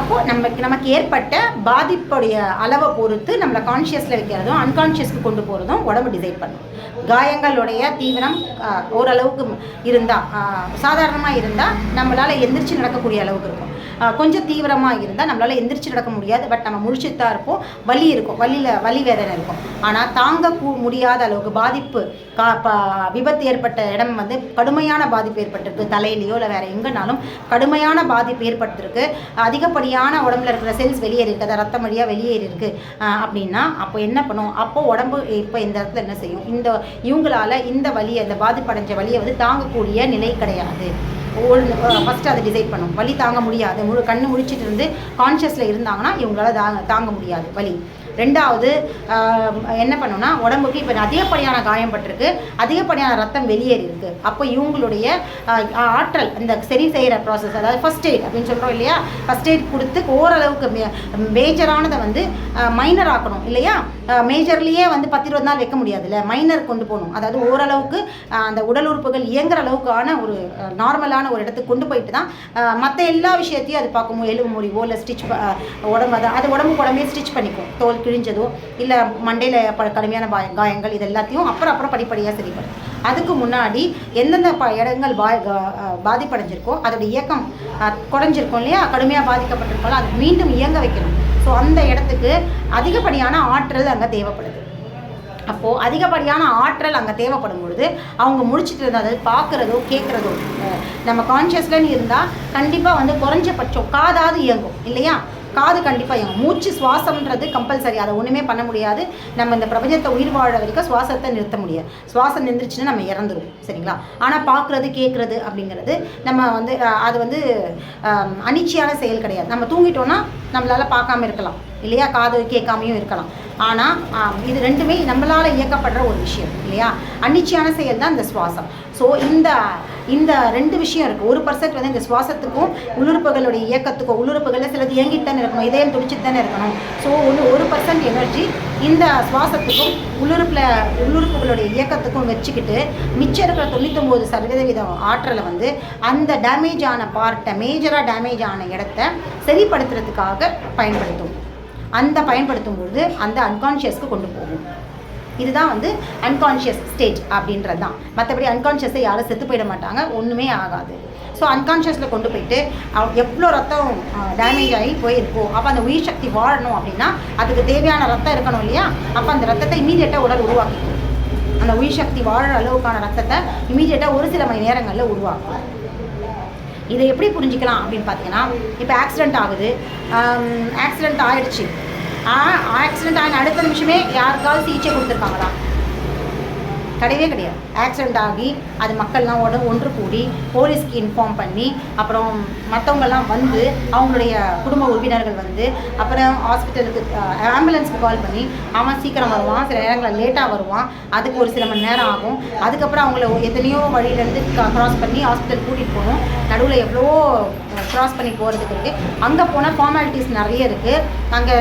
அப்போது நமக்கு நமக்கு ஏற்பட்ட பாதிப்புடைய அளவை பொறுத்து நம்மளை கான்ஷியஸில் வைக்கிறதும் அன்கான்ஷியஸ்க்கு கொண்டு போகிறதும் உடம்பு டிசைட் பண்ணும். காயங்களுடைய தீவிரம் ஓரளவுக்கு இருந்தால் சாதாரணமாக இருந்தால் நம்மளால் எந்திரிச்சு நடக்கக்கூடிய அளவுக்கு இருக்கும். கொஞ்சம் தீவிரமாக இருந்தால் நம்மளால் எந்திரிச்சு நடக்க முடியாது. பட் நம்ம முழிச்சுட்டு தான் இருப்போம். வலி இருக்கும். வலியில் வலி வேதனை இருக்கும். ஆனால் தாங்க முடியாத அளவுக்கு பாதிப்பு கா ப- விபத்து ஏற்பட்ட இடம் வந்து கடுமையான பாதிப்பு ஏற்பட்டிருக்கு. தலையிலையோ இல்லை வேறு எங்கேனாலும் கடுமையான பாதிப்பு ஏற்பட்டிருக்கு. அதிகப்படியான உடம்புல இருக்கிற செல்ஸ் வெளியேறிருக்கு அதை ரத்தம் வழியாக வெளியேறி இருக்குது அப்படின்னா அப்போ என்ன பண்ணும்? அப்போ உடம்பு இப்போ இந்த இடத்துல என்ன செய்யும்? இந்த இவங்களால இந்த வலியை இந்த பாதிப்படைஞ்ச வழியை வந்து தாங்கக்கூடிய நிலை கிடையாது. ஃபஸ்ட்டு அதை டிசைட் பண்ணும் வலி தாங்க முடியாது. முழு கண்ணு முழிச்சிட்டு இருந்து கான்ஷியஸில் இருந்தாங்கன்னா இவங்களால தாங்க தாங்க முடியாது வலி. ரெண்டாவது என்ன பண்ணுன்னா உடம்புக்கு இப்போ அதிகப்படியான காயம் பட்டிருக்கு அதிகப்படியான ரத்தம் வெளியேறி இருக்குது அப்போ இவங்களுடைய ஆற்றல் இந்த சரி செய்கிற ப்ராசஸ் அதாவது ஃபர்ஸ்ட் எய்ட் அப்படின்னு சொல்கிறோம் இல்லையா? ஃபர்ஸ்ட் எய்ட் கொடுத்து ஓரளவுக்கு மேஜரானதை வந்து மைனர் ஆக்கணும் இல்லையா? மேஜர்லேயே வந்து பத்து இருபது நாள் வைக்க முடியாதுல்ல. மைனர் கொண்டு போகணும். அதாவது ஓரளவுக்கு அந்த உடல் உறுப்புகள் இயங்குற அளவுக்கான ஒரு நார்மலான ஒரு இடத்துக்கு கொண்டு போயிட்டு தான் மற்ற எல்லா விஷயத்தையும் அது பார்க்கும். எலும்பு முறிவோ இல்லை ஸ்டிச் உடம்பு அதை அது உடம்புக்கு உடம்பே ஸ்டிச் பண்ணிக்கும். தோல் கிழிஞ்சதோ இல்லை மண்டையில் ப கடுமையான பாய காயங்கள் இது எல்லாத்தையும் அப்புறம் அப்புறம் படிப்படியாக சரிப்படும். அதுக்கு முன்னாடி எந்தெந்த ப இடங்கள் பா கா- பாதிப்படைஞ்சிருக்கோ அதோட இயக்கம் குறைஞ்சிருக்கும் இல்லையா? கடுமையாக பாதிக்கப்பட்டிருக்கோம்ல அது மீண்டும் இயங்க வைக்கணும். ஸோ அந்த இடத்துக்கு அதிகப்படியான ஆற்றல் அங்கே தேவைப்படுது. அப்போது அதிகப்படியான ஆற்றல் அங்கே தேவைப்படும் பொழுது அவங்க முடிச்சிட்டு இருந்தால் அதாவது பார்க்குறதோ கேட்குறதோ நம்ம கான்ஷியஸ்லன்னு இருந்தால் கண்டிப்பாக வந்து குறைஞ்சபட்சம் காதாவது இயங்கும் இல்லையா? காது கண்டிப்பாக இயங்கும் மூச்சு சுவாசம்ன்றது கம்பல்சரி அதை ஒன்றுமே பண்ண முடியாது நம்ம இந்த பிரபஞ்சத்தை உயிர் வாழ வரைக்கும் சுவாசத்தை நிறுத்த முடியாது சுவாசம் நின்றுச்சுன்னா நம்ம இறந்துருவோம் சரிங்களா ஆனால் பார்க்குறது கேட்குறது அப்படிங்கிறது நம்ம வந்து அது வந்து அனிச்சையான செயல் கிடையாது நம்ம தூங்கிட்டோம்னா நம்மளால் பார்க்காம இருக்கலாம் இல்லையா காது கேட்காமையும் இருக்கலாம் ஆனால் இது ரெண்டுமே நம்மளால் இயக்கப்படுற ஒரு விஷயம் இல்லையா? அன்னிச்சையான செயல் தான் இந்த சுவாசம். ஸோ இந்த இந்த ரெண்டு விஷயம் இருக்குது ஒரு பர்சன்ட் வந்து இந்த சுவாசத்துக்கும் உள்ளுறுப்புகளுடைய இயக்கத்துக்கும் உள்ளுறுப்புகளில் சிலது இயங்கிட்டு தானே இருக்கணும் இதயம் துடிச்சிட்டு தானே இருக்கணும். ஸோ ஒன்று ஒரு பர்சன்ட் எனர்ஜி இந்த சுவாசத்துக்கும் உள்ளுறுப்பில் உள்ளுறுப்புகளுடைய இயக்கத்துக்கும் வச்சுக்கிட்டு மிச்சம் இருக்கிற தொண்ணூத்தொம்பது சதவீதம் ஆற்றலை வந்து அந்த டேமேஜ் ஆன பார்ட்டை மேஜராக டேமேஜ் ஆன இடத்த சரிப்படுத்துறதுக்காக பயன்படுத்தும். அந்த பயன்படுத்தும் பொழுது அந்த அன்கான்ஷியஸ்க்கு கொண்டு போகும். இதுதான் வந்து அன்கான்ஷியஸ் ஸ்டேட் அப்படின்றது தான் மற்றபடி அன்கான்ஷியஸை யாரும் செத்து போயிட மாட்டாங்க ஒன்றுமே ஆகாது. ஸோ அன்கான்ஷியஸில் கொண்டு போயிட்டு எவ்வளோ ரத்தம் டேமேஜ் ஆகி போயிருக்கோ அப்போ அந்த உயிர் சக்தி வாழணும் அப்படின்னா அதுக்கு தேவையான ரத்தம் இருக்கணும் இல்லையா? அப்போ அந்த ரத்தத்தை இமீடியட்டாக உடல் உருவாக்கிக்கும். அந்த உயிர் சக்தி வாழற அளவுக்கான ரத்தத்தை இமீடியட்டாக ஒரு சில மணி நேரங்களில் உருவாக்கும். இதை எப்படி புரிஞ்சுக்கலாம் அப்படின்னு பார்த்தீங்கன்னா இப்போ ஆக்சிடெண்ட் ஆகுது. ஆக்சிடெண்ட் ஆயிடுச்சு. ஆக்சிடென்ட் ஆன அடுத்த நிமிஷமே யாருக்காவது சிகிச்சை கொடுத்துருக்காங்களா? கிடையவே கிடையாது. ஆக்சிடென்ட் ஆகி அது மக்கள்லாம் உட ஒன்று கூடி போலீஸ்க்கு இன்ஃபார்ம் பண்ணி அப்புறம் மற்றவங்கெல்லாம் வந்து அவங்களுடைய குடும்ப உறுப்பினர்கள் வந்து அப்புறம் ஹாஸ்பிட்டலுக்கு ஆம்புலன்ஸுக்கு கால் பண்ணி அவன் சீக்கிரம் வருவான் சில நேரங்களில் லேட்டாக வருவான் அதுக்கு ஒரு சில மணி நேரம் ஆகும். அதுக்கப்புறம் அவங்கள எத்தனையோ வழியிலேருந்து க்ராஸ் பண்ணி ஹாஸ்பிட்டல் கூட்டிகிட்டு போகணும். நடுவில் எவ்வளோ க்ராஸ் பண்ணி போகிறதுக்கு இருக்குது அங்கே போனால் ஃபார்மாலிட்டிஸ் நிறைய இருக்குது அங்கே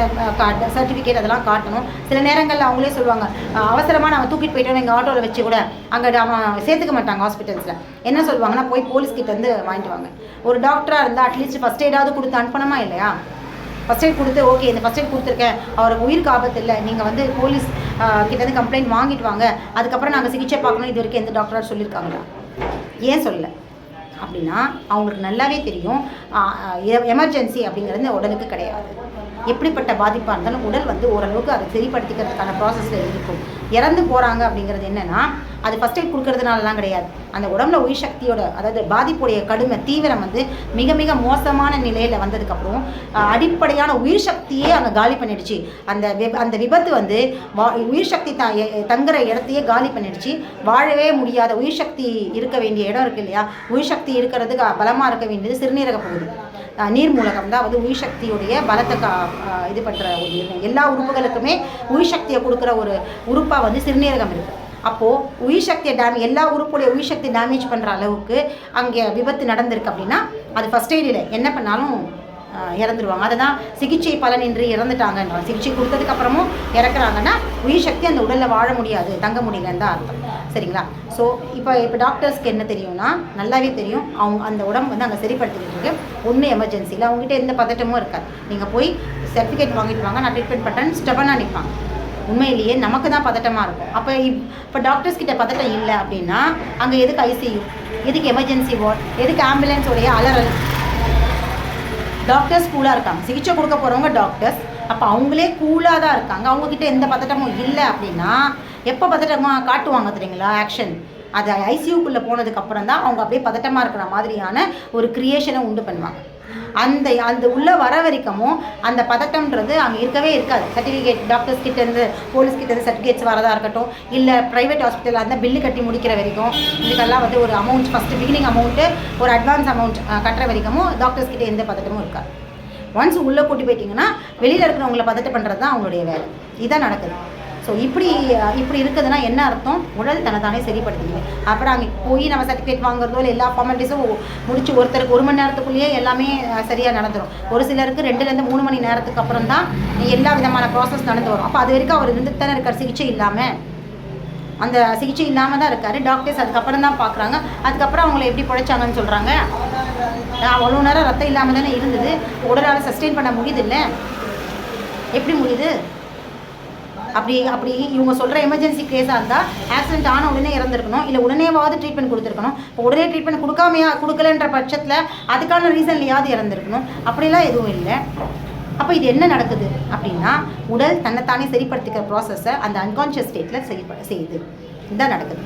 சர்டிஃபிகேட் அதெல்லாம் காட்டணும். சில நேரங்களில் அவங்களே சொல்லுவாங்க அவசரமாக நாங்கள் நம்ம தூக்கிட்டு போயிட்டோம் எங்கள் ஆட்டோவில் வச்சு கூட அங்கே அவன் சேர்த்துக்க மாட்டாங்க ஹாஸ்பிட்டல்ஸில் என்ன சொல்லுவாங்கன்னா போய் போலீஸ் கிட்ட வாங்கிட்டு வாங்க. ஒரு டாக்டராக இருந்தால் அட்லீஸ்ட் ஃபஸ்ட் எய்டாவது கொடுத்து அனுப்பணுமா இல்லையா? ஃபஸ்ட் எய்ட் கொடுத்து ஓகே இந்த ஃபஸ்ட் எய்ட் கொடுத்துருக்கேன். அவருக்கு உயிருக்கு ஆபத்து இல்லை. நீங்கள் வந்து போலீஸ் கிட்டேருந்து கிட்ட கம்ப்ளைண்ட் வாங்கிட்டு வாங்க. அதுக்கப்புறம் நாங்கள் சிகிச்சை பார்க்கணும். இது வரைக்கும் எந்த டாக்டராக சொல்லியிருக்காங்களா? ஏன் சொல்லலை? அப்படின்னா அவங்களுக்கு நல்லாவே தெரியும் எமர்ஜென்சி அப்படிங்கிறது உடலுக்கு கிடையாது. எப்படிப்பட்ட பாதிப்பாக இருந்தாலும் உடல் வந்து ஓரளவுக்கு அதை சரிப்படுத்திக்கிறதுக்கான ப்ராசஸில் இருக்கும். இறந்து போகிறாங்க அப்படிங்கிறது என்னென்னா அது ஃபஸ்ட் எய்ட் கொடுக்கறதுனாலலாம் கிடையாது. அந்த உடம்புல உயிர் சக்தியோட அதாவது பாதிப்புடைய கடுமை தீவிரம் வந்து மிக மிக மோசமான நிலையில் வந்ததுக்கப்புறம் அடிப்படையான உயிர் சக்தியே அங்கே காலி பண்ணிடுச்சு. அந்த விப- அந்த விபத்து வந்து வா உயிர் சக்தி த தங்குற இடத்தையே காலி பண்ணிடுச்சு. வாழவே முடியாத உயிர் சக்தி இருக்க வேண்டிய இடம் இருக்கு இல்லையா? உயிர் சக்தி இருக்கிறதுக்கு பலமாக இருக்க வேண்டியது சிறுநீரக பகுதி. நீர் மூலகம் தான் வந்து உயிர் சக்தியுடைய பலத்தை கா இது பண்ணுற ஒரு எல்லா உறுப்புகளுக்குமே உயிர் சக்தியை கொடுக்குற ஒரு உறுப்பாக வந்து சிறுநீரகம் இருக்குது அப்போது உயிர் சக்தியை டேமே எல்லா உறுப்புடைய உயிர் சக்தி டேமேஜ் பண்ணுற அளவுக்கு அங்கே விபத்து நடந்திருக்கு அப்படின்னா அது ஃபஸ்ட் எய்டில் என்ன பண்ணாலும் இறந்துருவாங்க. அதை தான் சிகிச்சை பலனின்றி இறந்துட்டாங்கன்றாங்க. சிகிச்சை கொடுத்ததுக்கப்புறமும் இறக்குறாங்கன்னா உயிர் சக்தி அந்த உடலில் வாழ முடியாது தங்க முடியலன்னு தான் அர்த்தம். சரிங்களா? ஸோ இப்போ இப்போ டாக்டர்ஸ்க்கு என்ன தெரியும்னா நல்லாவே தெரியும். அவங்க அந்த உடம்பு வந்து அங்கே சரிப்படுத்திக்கிட்டு இருக்கு. ஒன்றும் எமர்ஜென்சியில் அவங்ககிட்ட எந்த பதட்டமும் இருக்காது. நீங்கள் போய் சர்டிஃபிகேட் வாங்கிட்டு வாங்க. நான் ட்ரீட்மெண்ட் பண்ணுறேன்னு ஸ்டெபனாக நிற்பாங்க உண்மையிலேயே நமக்கு தான் பதட்டமாக இருக்கும். அப்போ இப்போ டாக்டர்ஸ் கிட்ட பதட்டம் இல்லை அப்படின்னா அங்கே எதுக்கு ஐசியூ எதுக்கு எமர்ஜென்சி வார்ட் எதுக்கு ஆம்புலன்ஸோடைய அலறல்? டாக்டர்ஸ் கூலாக இருக்காங்க. சிகிச்சை கொடுக்க போகிறவங்க டாக்டர்ஸ் அப்போ அவங்களே கூலாக தான் இருக்காங்க. அவங்கக்கிட்ட எந்த பதட்டமும் இல்லை அப்படின்னா எப்போ பதட்டமாக காட்டுவாங்க தெரியுங்களா? ஆக்ஷன் அது ஐசியூக்குள்ளே போனதுக்கப்புறம் தான் அவங்க அப்படியே பதட்டமாக இருக்கிற மாதிரியான ஒரு க்ரியேஷனை உண்டு பண்ணுவாங்க. அந்த அந்த உள்ளே வர வரைக்கும் அந்த பதட்டம்ன்றது அங்கே இருக்கவே இருக்காது. சர்டிஃபிகேட் டாக்டர்ஸ் கிட்டேருந்து போலீஸ் கிட்டேருந்து சர்டிஃபிகேட்ஸ் வரதா இருக்கட்டும் இல்லை ப்ரைவேட் ஹாஸ்பிட்டலில் அந்த பில்லு கட்டி முடிக்கிற வரைக்கும் இதுக்கெல்லாம் வந்து ஒரு அமௌண்ட் ஃபஸ்ட்டு பிகினிங் அமௌண்ட்டு ஒரு அட்வான்ஸ் அமௌண்ட் கட்டுற வரைக்கும் டாக்டர்ஸ் கிட்டே எந்த பதட்டமும் இருக்காது. ஒன்ஸ் உள்ளே கூட்டி போயிட்டீங்கன்னா வெளியில் இருக்கிறவங்கள பதட்டம் பண்ணுறது தான் அவங்களுடைய வேலை. இதான் நடக்குது. ஸோ இப்படி இப்படி இருக்குதுன்னா என்ன அர்த்தம்? உடல் தனதானே சரிப்படுத்திக்குது. அப்புறம் அங்கே போய் நம்ம சர்டிஃபிகேட் வாங்குறதோ இல்லை எல்லா ஃபார்மாலிட்டிஸும் முடிச்சு ஒருத்தருக்கு ஒரு மணி நேரத்துக்குள்ளேயே எல்லாமே சரியாக நடந்துடும் ஒரு சிலருக்கு ரெண்டுலேருந்து மூணு மணி நேரத்துக்கு அப்புறம் தான் எல்லா விதமான ப்ராசஸ் நடந்து வரும். அப்போ அது வரைக்கும் அவர் இருந்துட்டு தானே இருக்கார் சிகிச்சை இல்லாமல் அந்த சிகிச்சை இல்லாமல் தான் இருக்கார். டாக்டர்ஸ் அதுக்கப்புறம் தான் பார்க்குறாங்க அதுக்கப்புறம் அவங்கள எப்படி பிழைச்சாங்கன்னு சொல்கிறாங்க அவ்வளோ நேரம் ரத்தம் இல்லாமல் தானே இருந்தது. உடலால் சஸ்டெயின் பண்ண முடியுது இல்லை? எப்படி முடியுது? அப்படி அப்படி இவங்க சொல்கிற எமர்ஜென்சி கேஸாக இருந்தால் ஆக்சிடென்ட் ஆன உடனே இறந்துருக்கணும். இல்லை உடனேவாவது ட்ரீட்மெண்ட் கொடுத்துருக்கணும். இப்போ உடனே ட்ரீட்மெண்ட் கொடுக்காமையா கொடுக்கலன்ற பட்சத்தில் அதுக்கான ரீசன்லையாவது இறந்துருக்கணும். அப்படிலாம் எதுவும் இல்லை. அப்போ இது என்ன நடக்குது அப்படின்னா உடல் தன்னைத்தானே சரிப்படுத்திக்கிற ப்ராசஸை அந்த அன்கான்ஷியஸ் ஸ்டேட்டில் செய்ய செய்யுது. இதுதான் நடக்குது.